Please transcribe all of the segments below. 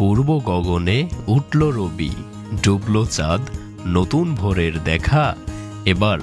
পূর্ব গগনে উঠল রবি, ডুবল চাঁদ, নতুন ভোরের দেখা। এবার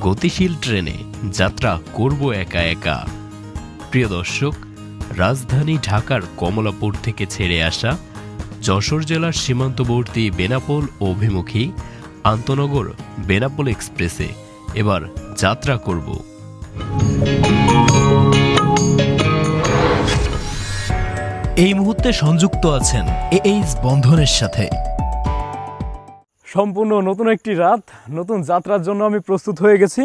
গতিশীল ট্রেনে যাত্রা করব একা একা। প্রিয় দর্শক, রাজধানী ঢাকার কমলাপুর থেকে ছেড়ে আসা যশোর জেলার সীমান্তবর্তী বেনাপোল অভিমুখী আন্তনগর বেনাপোল এক্সপ্রেসে এবার যাত্রা করব। এই মুহূর্তে সংযুক্ত আছেন এইচ বন্ধনের সাথে। সম্পূর্ণ নতুন একটি রাত, নতুন যাত্রার জন্য আমি প্রস্তুত হয়ে গেছি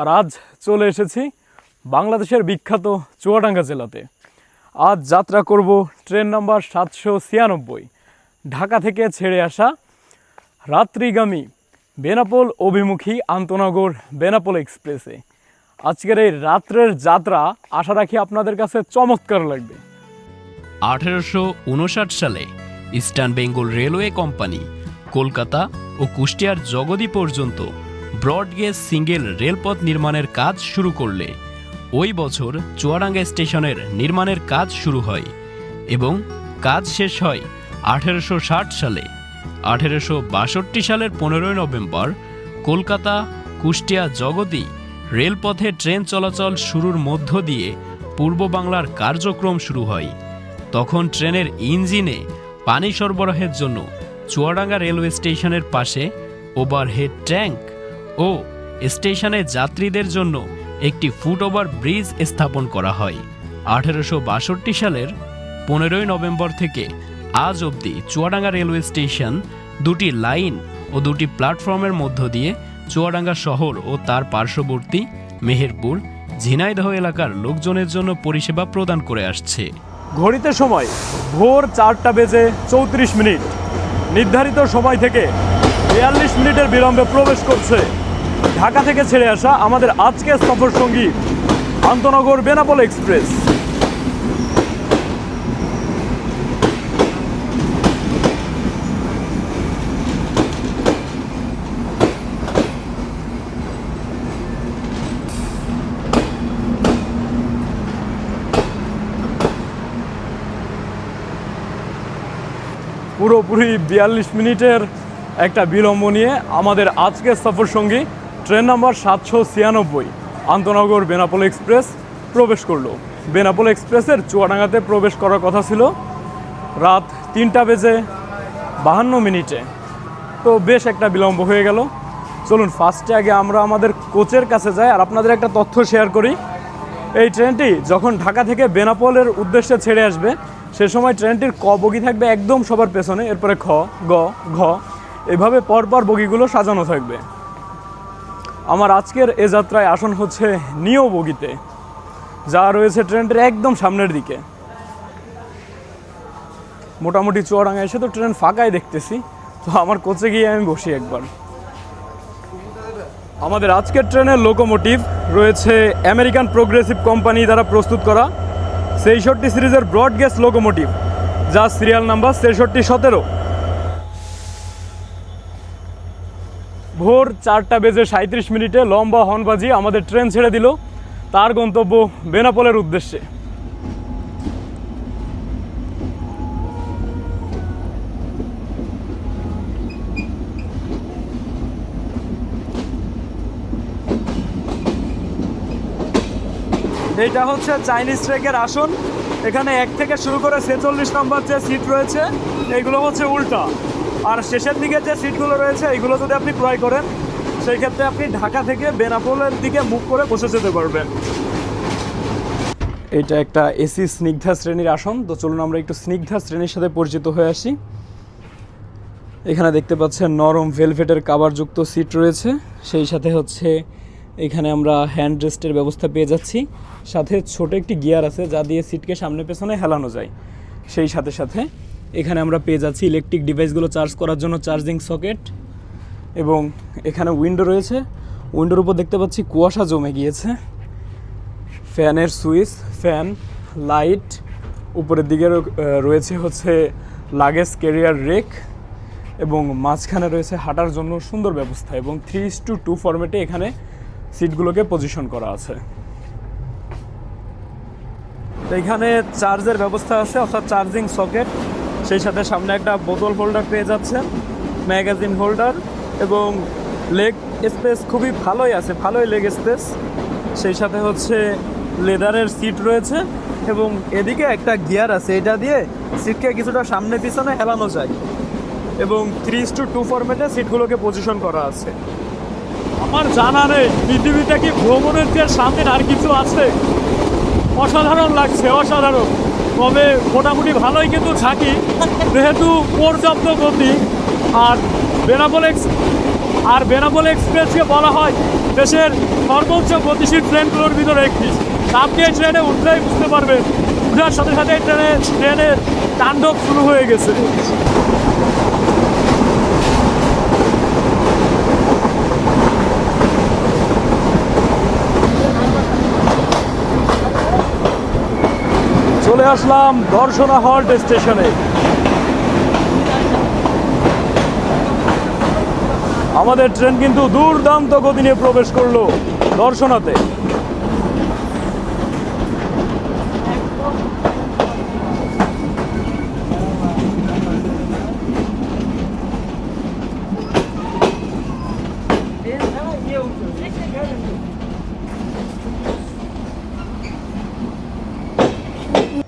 আর আজ চলে এসেছি বাংলাদেশের বিখ্যাত চুয়াডাঙ্গা জেলাতে। আজ যাত্রা করব ট্রেন নাম্বার সাতশো ছিয়ানব্বই, ঢাকা থেকে ছেড়ে আসা রাত্রিগামী বেনাপোল অভিমুখী আন্তনগর বেনাপোল এক্সপ্রেসে। আজকের এই রাত্রের যাত্রা আশা রাখি আপনাদের কাছে চমৎকার লাগবে। আঠেরোশো উনষাট সালে eastern Bengal railway company Kolkata ও কুষ্টিয়ার জগদি পর্যন্ত ব্রডগেজ সিঙ্গেল রেলপথ নির্মাণের কাজ শুরু করলে ওই বছর চুয়াডাঙ্গা স্টেশনের নির্মাণের কাজ শুরু হয় এবং কাজ শেষ হয় আঠেরোশো ষাট সালে। আঠেরোশো বাষট্টি সালের পনেরোই নভেম্বর কলকাতা, কুষ্টিয়া, জগদি রেলপথে ট্রেন চলাচল শুরুর মধ্য দিয়ে পূর্ব বাংলার কার্যক্রম শুরু হয়। তখন ট্রেনের ইঞ্জিনে পানি সরবরাহের জন্য চুয়াডাঙ্গা রেলওয়ে স্টেশনের পাশে ওভারহেড ট্যাঙ্ক ও স্টেশনে যাত্রীদের জন্য একটি ফুটওভার ব্রিজ স্থাপন করা হয়। আঠেরোশো বাষট্টি সালের পনেরোই নভেম্বর থেকে আজ অবধি চুয়াডাঙ্গা রেলওয়ে স্টেশন দুটি লাইন ও দুটি প্ল্যাটফর্মের মধ্য দিয়ে চুয়াডাঙ্গা শহর ও তার পার্শ্ববর্তী মেহেরপুর, ঝিনাইদহ এলাকার লোকজনের জন্য পরিষেবা প্রদান করে আসছে। ঘড়িতে সময়, ভোর চারটা বেজে চৌত্রিশ মিনিট। নির্ধারিত সময় থেকে বিয়াল্লিশ মিনিটের বিলম্বে প্রবেশ করছে। ঢাকা থেকে ছেড়ে আসা আমাদের আজকের সফর সঙ্গী আন্তনগর বেনাপোল এক্সপ্রেস। পুরোপুরি বিয়াল্লিশ মিনিটের একটা বিলম্ব নিয়ে আমাদের আজকের সফর সঙ্গী ট্রেন নাম্বার সাতশো ছিয়ানব্বই, আন্তনগর বেনাপোল এক্সপ্রেস প্রবেশ করল। বেনাপোল এক্সপ্রেসের চুয়াডাঙ্গাতে প্রবেশ করার কথা ছিল রাত তিনটা বেজে বাহান্ন মিনিটে। তো বেশ একটা বিলম্ব হয়ে গেল। চলুন ফার্স্টে আগে আমরা আমাদের কোচের কাছে যাই আর আপনাদের একটা তথ্য শেয়ার করি। এই ট্রেনটি যখন ঢাকা থেকে বেনাপোলের উদ্দেশ্যে ছেড়ে আসবে, সে সময় ট্রেনটির ক বগি থাকবে একদম সবার পেছনে, এরপরে খ, গ, ঘ, এভাবে পরপর বগিগুলো সাজানো থাকবে। আমার আজকের এ যাত্রায় আসন হচ্ছে নিও বগিতে, যা রয়েছে ট্রেনটির একদম সামনের দিকে। মোটামুটি চুয়াডাঙ্গা এসে তো ট্রেন ফাঁকাই দেখতেছি, তো আমার কোচে গিয়ে আমি বসি একবার। আমাদের আজকের ট্রেনের লোকোমোটিভ রয়েছে আমেরিকান প্রোগ্রেসিভ কোম্পানি দ্বারা প্রস্তুত করা। সেইষট্টি সিরিজের ব্রড গ্যাস লোকোমোটিভ, যা সিরিয়াল নাম্বার ছেষট্টি সতেরো। ভোর চারটা বেজে সাঁত্রিশ মিনিটে লম্বা হর্ন আমাদের ট্রেন ছেড়ে দিল। তার গন্তব্য বেনাপোলের উদ্দেশ্যে। এইটা হচ্ছে চাইনিজ ট্রেকের আসন। এখানে এক থেকে শুরু করে ছেচল্লিশ নম্বর যে সিট রয়েছে এগুলো হচ্ছে উল্টা। আর শেষের দিকে যে সিটগুলো রয়েছে, এইগুলো যদি আপনি ক্রয় করেন, সেই ক্ষেত্রে আপনি ঢাকা থেকে বেনাপোলের দিকে মুখ করে বসে যেতে পারবেন। এটা একটা এসি স্নিগ্ধা শ্রেণির আসন। তো চলুন আমরা একটু স্নিগ্ধা শ্রেণির সাথে পরিচিত হয়ে আসি। এখানে দেখতে পাচ্ছেন নরম ভেলভেটের কাভারযুক্ত সিট রয়েছে। সেই সাথে হচ্ছে এখানে আমরা হ্যান্ড রেস্টের ব্যবস্থা পেয়ে যাচ্ছি। সাথে ছোট একটি গিয়ার আছে, যা দিয়ে সিটকে সামনে পেছনে হেলানো যায়। সেই সাথে সাথে এখানে আমরা পেয়ে যাচ্ছি ইলেকট্রিক ডিভাইসগুলো চার্জ করার জন্য চার্জিং সকেট এবং এখানে উইন্ডো রয়েছে। উইন্ডোর উপর দেখতে পাচ্ছি কুয়াশা জমে গিয়েছে। ফ্যানের সুইচ, ফ্যান, লাইট, উপরের দিকে রয়েছে হচ্ছে লাগেজ ক্যারিয়ার রেক এবং মাঝখানে রয়েছে হাঁটার জন্য সুন্দর ব্যবস্থা এবং থ্রি টু টু ফরম্যাটে এখানে সিটগুলোকে পজিশন করা আছে। এখানে চার্জের ব্যবস্থা আছে, অর্থাৎ চার্জিং সকেট সেই সাথে সামনে একটা বোতল হোল্ডার পেয়ে যাচ্ছেন ম্যাগাজিন হোল্ডার এবং লেগ স্পেস খুবই ভালোই আছে, ভালোই লেগ স্পেস সেই সাথে হচ্ছে লেদারের সিট রয়েছে এবং এদিকে একটা গিয়ার আছে, এটা দিয়ে সিটকে কিছুটা সামনে পিছনে হেলানো যায়। এবং থ্রি টু টু ফরম্যাটে সিটগুলোকে পজিশন করা আছে। আমার জানা নেই। পৃথিবীতে কি ভ্রমণের যে স্বাধীন আর কিছু আছে? অসাধারণ লাগছে, অসাধারণ। তবে মোটামুটি ভালোই কিন্তু থাকি। যেহেতু পর্যাপ্ত গতি, আর বেনাপোল এক্স আর বেনাপোল এক্সপ্রেসকে বলা হয় দেশের সর্বোচ্চ গতিশীল ট্রেনগুলোর ভিতরে একটি। আপনি এই ট্রেনে উঠলেই বুঝতে পারবেন। উঠার সাথে সাথে ট্রেনে ট্রেনের তাণ্ডব শুরু হয়ে গেছে। চলে আসলাম দর্শনা হল্ট স্টেশনে। আমাদের ট্রেন কিন্তু দুর্দান্ত গতি নিয়ে প্রবেশ করল দর্শনাতে।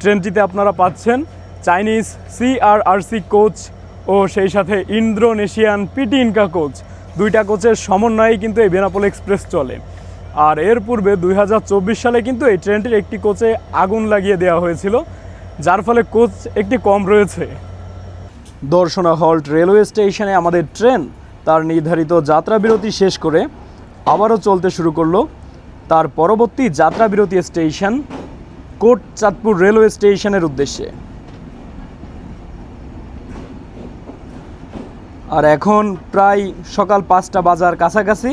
ট্রেনটিতে আপনারা পাচ্ছেন চাইনিজ সিআরআরসি কোচ ও সেই সাথে ইন্দ্রোনেশিয়ান পিটি ইনকা কোচ। দুইটা কোচের সমন্বয়ে কিন্তু এই বেনাপোল এক্সপ্রেস চলে। আর এর পূর্বে দুই হাজার চব্বিশ সালে কিন্তু এই ট্রেনটির একটি কোচে আগুন লাগিয়ে দেওয়া হয়েছিল, যার ফলে কোচ একটি কম রয়েছে। দর্শনা হল্ট রেলওয়ে স্টেশনে আমাদের ট্রেন, তার নির্ধারিত যাত্রা বিরতি শেষ করে আবারও চলতে শুরু করল। তার পরবর্তী যাত্রা বিরতি স্টেশন কোট চাঁদপুর রেলওয়ে স্টেশনের উদ্দেশ্যে। আর এখন প্রায় সকাল পাঁচটা বাজার কাছাকাছি,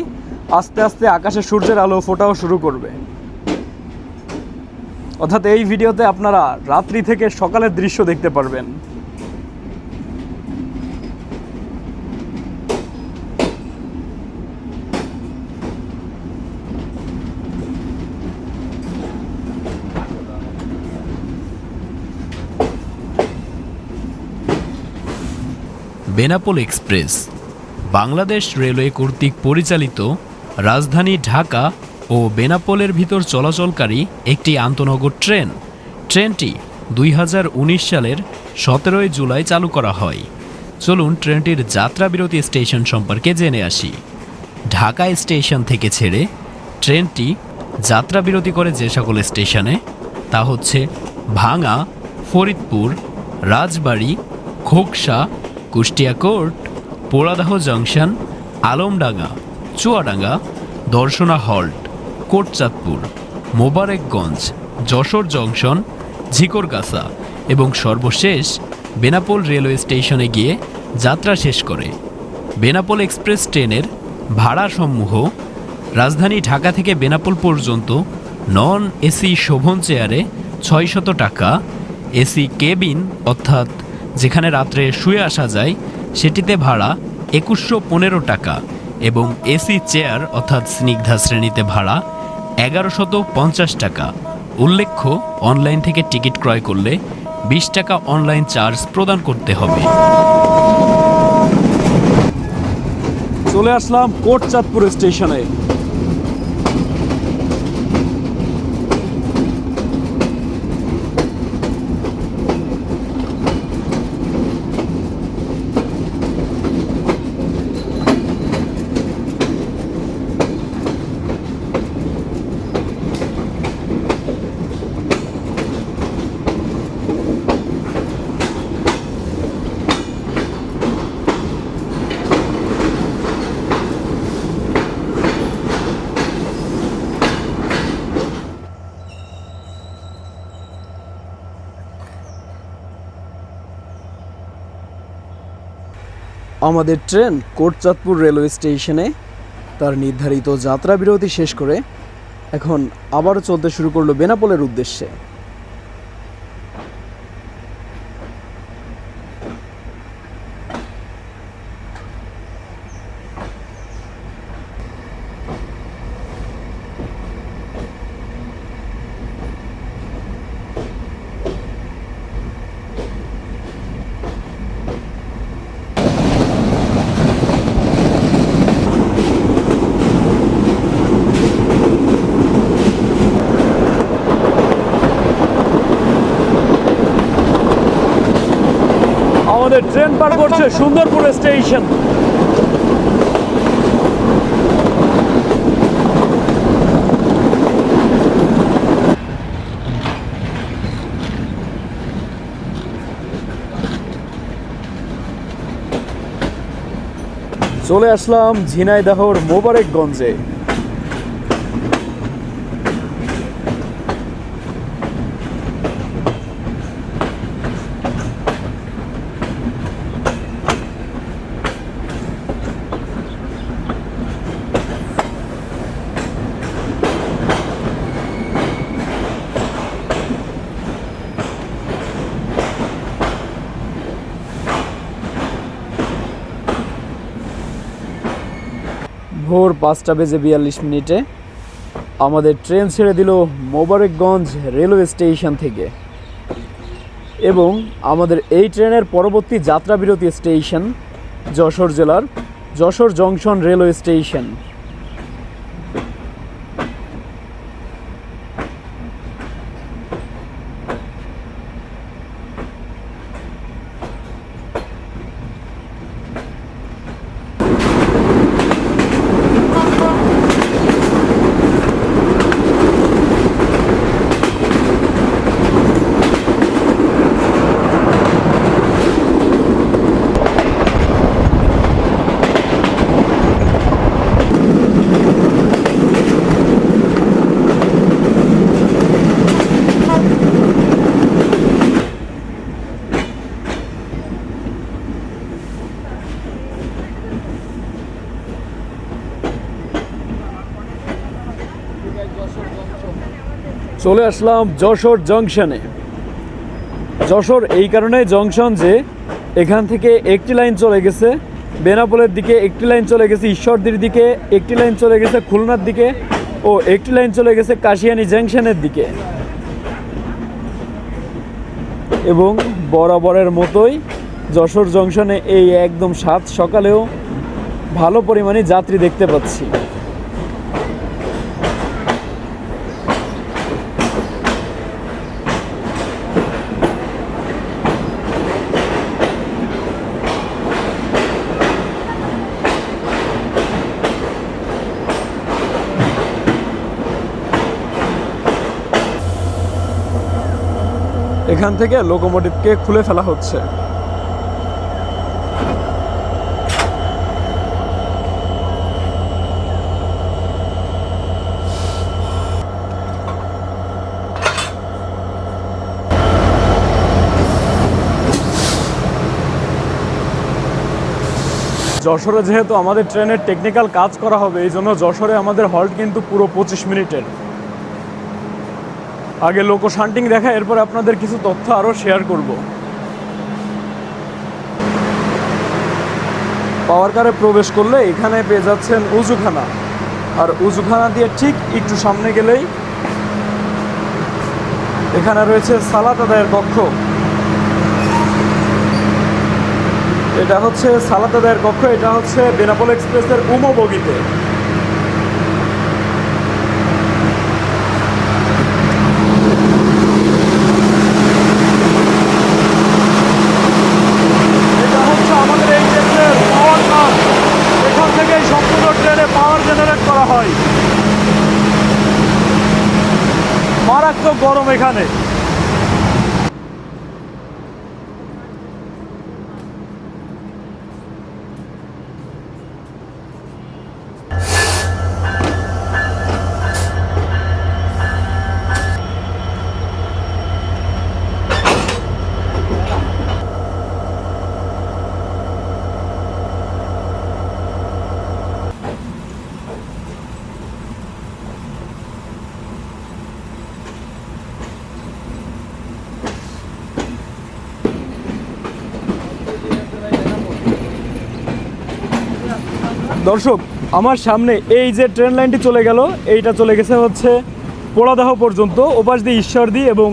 আস্তে আস্তে আকাশে সূর্যের আলো ফোটাও শুরু করবে। অর্থাৎ এই ভিডিওতে আপনারা রাত্রি থেকে সকালের দৃশ্য দেখতে পারবেন। বেনাপোল এক্সপ্রেস, বাংলাদেশ রেলওয়ে কর্তৃক পরিচালিত রাজধানী ঢাকা ও বেনাপোলের ভিতর চলাচলকারী একটি আন্তনগর ট্রেন। ট্রেনটি দুই হাজার উনিশ সালের সতেরোই জুলাই চালু করা হয়। চলুন ট্রেনটির যাত্রা বিরতি স্টেশন সম্পর্কে জেনে আসি। ঢাকা স্টেশন থেকে ছেড়ে ট্রেনটি যাত্রাবিরতি করে যে সকল স্টেশনে, তা হচ্ছে Bhanga Faridpur, Rajbari, Khoksa Kushtia court, Poradah junction, Alamdanga, Chuadanga, Darshana halt, Kotchandpur, Mobarakganj, Jessore junction, Jhikargachha এবং সর্বশেষ বেনাপোল রেলওয়ে স্টেশনে গিয়ে যাত্রা শেষ করে। বেনাপোল এক্সপ্রেস ট্রেনের ভাড়াসমূহ রাজধানী ঢাকা থেকে বেনাপোল পর্যন্ত নন এসি শোভন চেয়ারে ছয়শত টাকা, এসি কেবিন অর্থাৎ যেখানে রাত্রে শুয়ে আসা যায়, সেটিতে ভাড়া একুশশো পনেরো টাকা এবং এসি চেয়ার অর্থাৎ স্নিগ্ধা শ্রেণীতে ভাড়া এগারোশত পঞ্চাশ টাকা। উল্লেখ্য অনলাইন থেকে টিকিট ক্রয় করলে বিশ টাকা অনলাইন চার্জ প্রদান করতে হবে। চলে আসলাম কোট চাঁদপুর স্টেশনে। আমাদের ট্রেন কোটচাঁদপুর রেলওয়ে স্টেশনে তার নির্ধারিত যাত্রা বিরতি শেষ করে এখন আবার চলতে শুরু করল বেনাপোলের উদ্দেশ্যে। আমাদের ট্রেন পার করছে সুন্দরপুর স্টেশন। চলে আসলাম ঝিনাইদাহর মোবারকগঞ্জে। ভোর পাঁচটা বেজে বিয়াল্লিশ মিনিটে আমাদের ট্রেন ছেড়ে দিল মোবারকগঞ্জ রেলওয়ে স্টেশন থেকে। এবং আমাদের এই ট্রেনের পরবর্তী যাত্রাবিরতি স্টেশন যশোর জেলার যশোর জংশন রেলওয়ে স্টেশন। চলে আসলাম যশোর জংশনে। যশোর এই কারণে জংশন যে এখান থেকে একটি লাইন চলে গেছে, বেনাপোলের দিকে একটি লাইন চলে গেছে, ঈশ্বরদীর দিকে একটি লাইন চলে গেছে, খুলনার দিকে, ও একটি লাইন চলে গেছে কাশিয়ানি জংশনের দিকে। এবং বরাবরের মতোই যশোর জংশনে এই একদম সাত সকালেও ভালো পরিমাণে যাত্রী দেখতে পাচ্ছি। এখান থেকে লোকোমোটিভকে খুলে ফেলা হচ্ছে। যশোরে যেহেতু আমাদের ট্রেনের টেকনিক্যাল কাজ করা হবে, এই জন্য যশোরে আমাদের হল্ট কিন্তু পুরো পঁচিশ মিনিটের। আগে লোকো শান্টিং দেখা, এরপর আপনাদের কিছু তথ্য আরও শেয়ার করব। পাওয়ার কারে প্রবেশ করলে এখানে পেয়ে যাচ্ছেন উজুখানা। আর উজুখানা দিয়ে ঠিক একটু সামনে গেলেই এখানে রয়েছে সালাত আদায়ের কক্ষ। এটা হচ্ছে সালাত আদায়ের কক্ষ, এটা হচ্ছে বেনাপোল এক্সপ্রেসের উমো বগিতে। নেই দর্শক, আমার সামনে এই যে ট্রেন লাইনটি চলে গেল, এইটা চলে গেছে হচ্ছে পোড়াদাহ পর্যন্ত, ওপাশ দিয়ে ঈশ্বরদী এবং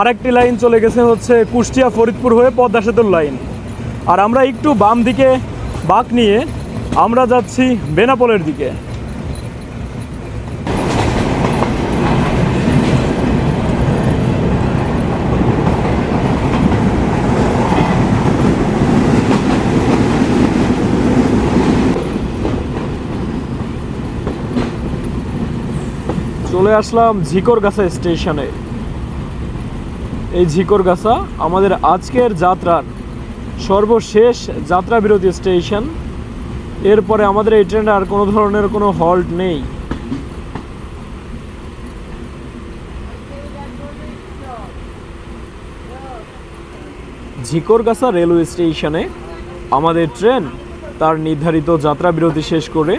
আরেকটি লাইন চলে গেছে হচ্ছে কুষ্টিয়া ফরিদপুর হয়ে পদ্মা সেতুর লাইন। আর আমরা একটু বাম দিকে বাঁক নিয়ে আমরা যাচ্ছি বেনাপোলের দিকে। চলে আসলাম ঝিকরগাছা স্টেশনে। এই ঝিকরগাছা আমাদের আজকের যাত্রার সর্বশেষ যাত্রা বিরতি স্টেশন। এরপরে আমাদের এই ট্রেনে আর কোনো ধরনের কোনো হল্ট নেই। ঝিকরগাছা রেলওয়ে স্টেশনে আমাদের ট্রেন তার নির্ধারিত যাত্রা বিরতি শেষ করে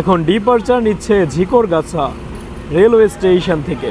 এখন ডিপার্চার নিচ্ছে ঝিকরগাছা রেলওয়ে স্টেশন থেকে।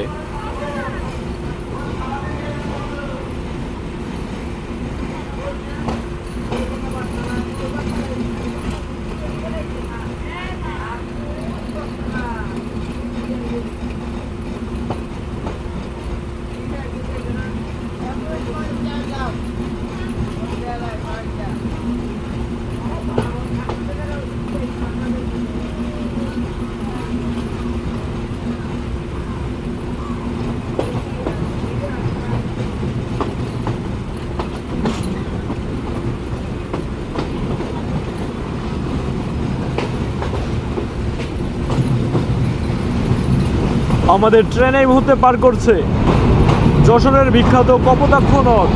আমাদের ট্রেন এই মুহূর্তে পার করছে। যশোরের বিখ্যাত কপোতাক্ষ নদ।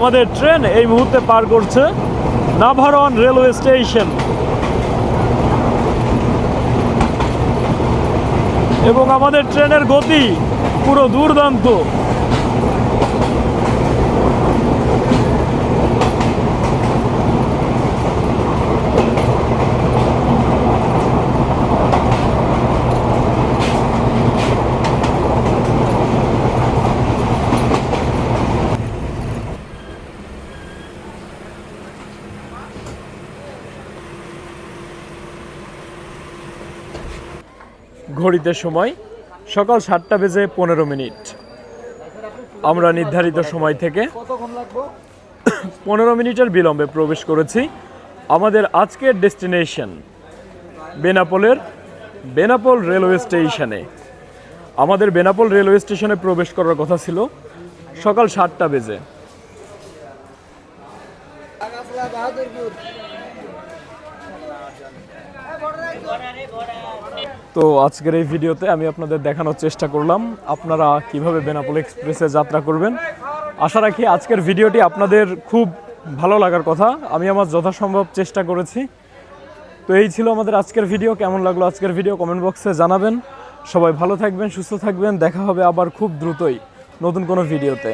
আমাদের ট্রেন এই মুহূর্তে পার করছে নাভারন রেলওয়ে স্টেশন। এবং আমাদের ট্রেনের গতি পুরো দুর্দান্ত। ঘড়িতে সময় সকাল সাতটা বেজে পনেরো মিনিট। আমরা নির্ধারিত সময় থেকে পনেরো মিনিটের বিলম্বে প্রবেশ করেছি। আমাদের আজকের ডেস্টিনেশন বেনাপোলের বেনাপোল রেলওয়ে স্টেশনে। আমাদের বেনাপোল রেলওয়ে স্টেশনে প্রবেশ করার কথা ছিল সকাল সাতটা বেজে। তো আজকের এই ভিডিওতে আমি আপনাদের দেখানোর চেষ্টা করলাম, আপনারা কীভাবে বেনাপোল এক্সপ্রেসে যাত্রা করবেন। আশা রাখি আজকের ভিডিওটি আপনাদের খুব ভালো লাগার কথা, আমি আমার যথাসম্ভব চেষ্টা করেছি। তো এই ছিল আমাদের আজকের ভিডিও, কেমন লাগল আজকের ভিডিও কমেন্ট বক্সে জানাবেন। সবাই ভালো থাকবেন, সুস্থ থাকবেন, দেখা হবে আবার খুব দ্রুতই নতুন কোনো ভিডিওতে।